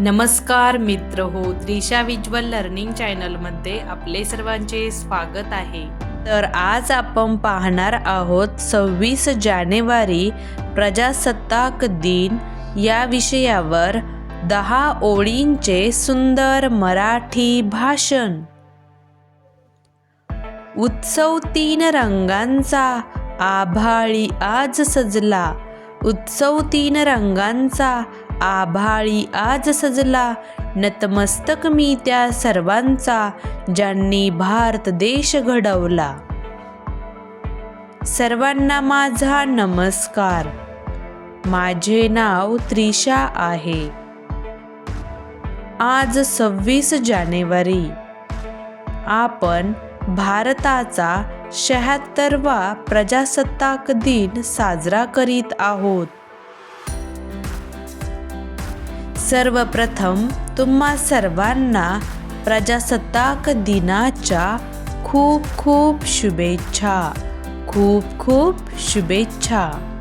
नमस्कार मित्र हो त्रिशा विज्वल लर्निंग चॅनलमध्ये आपले सर्वांचे स्वागत आहे. तर आज आपण पाहणार आहोत सव्वीस जानेवारी प्रजासत्ताक दिन या विषयावर दहा ओळींचे सुंदर मराठी भाषण. उत्सव तीन रंगांचा आभाळी आज सजला. उत्सव तीन रंगांचा आभाळी आज सजला. नतमस्तक मी त्या सर्वांचा ज्यांनी भारत देश घडवला. सर्वांना माझा नमस्कार. माझे नाव त्रिशा आहे. आज सव्वीस जानेवारी. आपण भारताचा शहात्तरवा प्रजासत्ताक दिन साजरा करीत आहोत. सर्वप्रथम तुम्हा सर्वांना प्रजासत्ताक दिनाच्या खूप खूप शुभेच्छा. खूप खूप शुभेच्छा.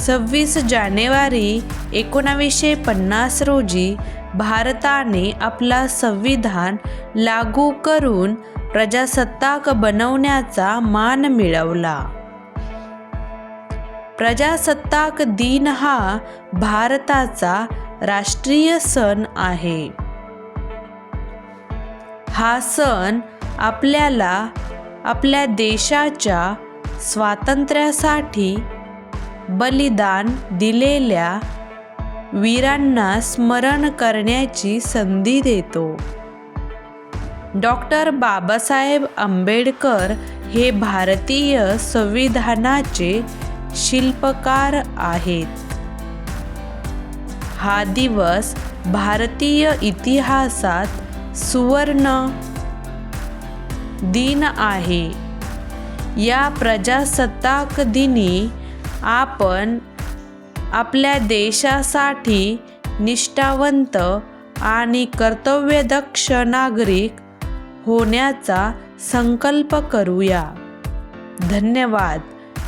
सव्वीस जानेवारी एकोणावीसशे पन्नास रोजी भारताने आपला संविधान लागू करून प्रजासत्ताक बनवण्याचा मान मिळवला. प्रजासत्ताक दिन हा भारताचा राष्ट्रीय सण आहे. हा सण आपल्याला आपल्या देशाच्या स्वातंत्र्यासाठी बलिदान दिलेल्या वीरांना स्मरण करण्याची संधी देतो. डॉक्टर बाबासाहेब आंबेडकर हे भारतीय संविधानाचे शिल्पकार आहेत. हा दिवस भारतीय इतिहासात सुवर्ण दिन आहे. या प्रजासत्ताक दिनी आपण आपल्या देशासाठी निष्ठावंत आणि कर्तव्यदक्ष नागरिक होण्याचा संकल्प करूया. धन्यवाद.